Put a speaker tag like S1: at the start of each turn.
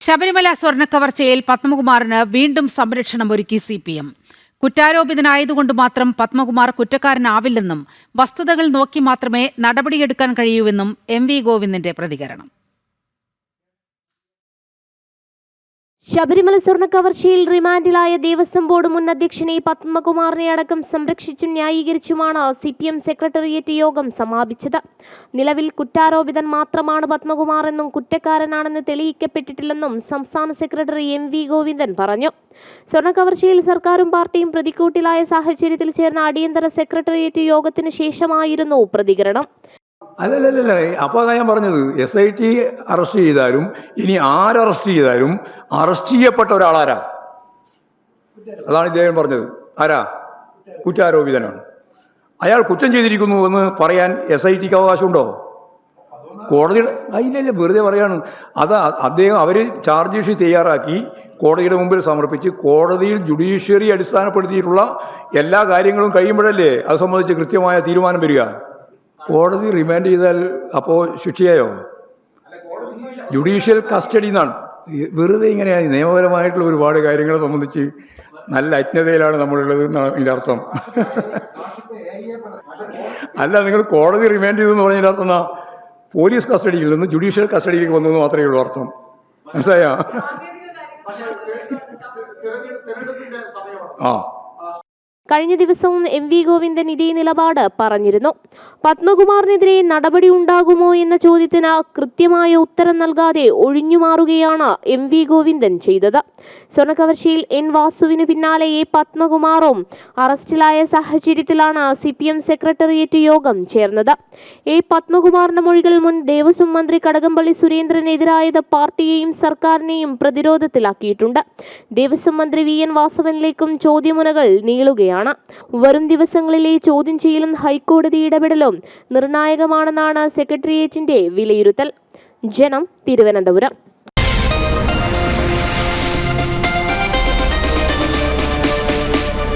S1: ശബരിമല സ്വർണക്കവർച്ചയിൽ പത്മകുമാറിന് വീണ്ടും സംരക്ഷണം ഒരുക്കി സി പി എം കുറ്റാരോപിതനായതുകൊണ്ട് മാത്രം പത്മകുമാർ കുറ്റക്കാരനാവില്ലെന്നും വസ്തുതകൾ നോക്കി മാത്രമേ നടപടിയെടുക്കാൻ കഴിയൂവെന്നും എം വി ഗോവിന്ദന്റെ പ്രതികരണം.
S2: ശബരിമല സ്വർണ കവർച്ചയിൽ റിമാൻഡിലായ ദേവസ്വം ബോർഡ് മുൻ അധ്യക്ഷനെ പത്മകുമാറിനെ അടക്കം സംരക്ഷിച്ചും ന്യായീകരിച്ചുമാണ് സി പി എം സെക്രട്ടേറിയറ്റ് യോഗം സമാപിച്ചത്. നിലവിൽ കുറ്റാരോപിതൻ മാത്രമാണ് പത്മകുമാർ എന്നും കുറ്റക്കാരനാണെന്ന് തെളിയിക്കപ്പെട്ടിട്ടില്ലെന്നും സംസ്ഥാന സെക്രട്ടറി എം വി ഗോവിന്ദൻ പറഞ്ഞു. സ്വർണ കവർച്ചയിൽ സർക്കാരും പാർട്ടിയും പ്രതിക്കൂട്ടിലായ സാഹചര്യത്തിൽ ചേർന്ന അടിയന്തര സെക്രട്ടേറിയറ്റ് യോഗത്തിന് ശേഷമായിരുന്നു പ്രതികരണം.
S3: അല്ലല്ലല്ല അപ്പോൾ ഞാൻ പറഞ്ഞത്. എസ് ഐ ടി അറസ്റ്റ് ചെയ്താലും ഇനി ആരറസ്റ്റ് ചെയ്താലും അറസ്റ്റ് ചെയ്യപ്പെട്ട ഒരാളാരാ? അതാണ് ഇദ്ദേഹം പറഞ്ഞത്. ആരാ? കുറ്റാരോപിതനാണ്. അയാൾ കുറ്റം ചെയ്തിരിക്കുന്നു എന്ന് പറയാൻ എസ് ഐ ടിക്ക് അവകാശമുണ്ടോ? കോടതി ഇല്ല വെറുതെ പറയാണ്. അത് അദ്ദേഹം അവർ ചാർജ് ഷീറ്റ് തയ്യാറാക്കി കോടതിയുടെ മുമ്പിൽ സമർപ്പിച്ച് കോടതിയിൽ ജുഡീഷ്യറി അടിസ്ഥാനപ്പെടുത്തിയിട്ടുള്ള എല്ലാ കാര്യങ്ങളും കഴിയുമ്പോഴല്ലേ അത് സംബന്ധിച്ച് കൃത്യമായ തീരുമാനം വരിക? കോടതി റിമാൻഡ് ചെയ്താൽ അപ്പോൾ ശിക്ഷയായോ? ജുഡീഷ്യൽ കസ്റ്റഡി എന്നാണ്. വെറുതെ ഇങ്ങനെയാണ് നിയമപരമായിട്ടുള്ള ഒരുപാട് കാര്യങ്ങളെ സംബന്ധിച്ച് നല്ല അജ്ഞതയിലാണ് നമ്മളുള്ളത് എന്നാണ് ഇതിന്റെ അർത്ഥം. അല്ല നിങ്ങൾ കോടതി റിമാൻഡ് ചെയ്തെന്ന് പറഞ്ഞതിന്റെ അർത്ഥം എന്നാ പോലീസ് കസ്റ്റഡിയിൽ നിന്ന് ജുഡീഷ്യൽ കസ്റ്റഡിയിലേക്ക് വന്നു എന്ന് മാത്രമേ ഉള്ളൂ അർത്ഥം. മനസ്സിലായോ? ആ.
S2: കഴിഞ്ഞ ദിവസവും എം വി ഗോവിന്ദൻ ഇതേ നിലപാട് പറഞ്ഞിരുന്നു. പത്മകുമാറിനെതിരെ നടപടി ഉണ്ടാകുമോ എന്ന ചോദ്യത്തിന് കൃത്യമായ ഉത്തരം നൽകാതെ ഒഴിഞ്ഞുമാറുകയാണ് എം വി ഗോവിന്ദൻ ചെയ്തത്. സ്വർണക്കവർച്ചയിൽ എൻ വാസുവിന് പിന്നാലെ എ പത്മകുമാറും അറസ്റ്റിലായ സാഹചര്യത്തിലാണ് സി പി എം സെക്രട്ടേറിയറ്റ് യോഗം ചേർന്നത്. എ പത്മകുമാറിന്റെ മൊഴികൾ മുൻ ദേവസ്വം മന്ത്രി കടകംപള്ളി സുരേന്ദ്രനെതിരായത് പാർട്ടിയെയും സർക്കാരിനെയും പ്രതിരോധത്തിലാക്കിയിട്ടുണ്ട്. ദേവസ്വം മന്ത്രി വി എൻ വാസവനിലേക്കും ചോദ്യമുനകൾ നീളുകയാണ്. വരും ദിവസങ്ങളിലെ ചോദ്യം ചെയ്യലും ഹൈക്കോടതി ഇടപെടലും നിർണായകമാണെന്നാണ് സെക്രട്ടേറിയറ്റിന്റെ വിലയിരുത്തൽ. ജനം തിരുവനന്തപുരം.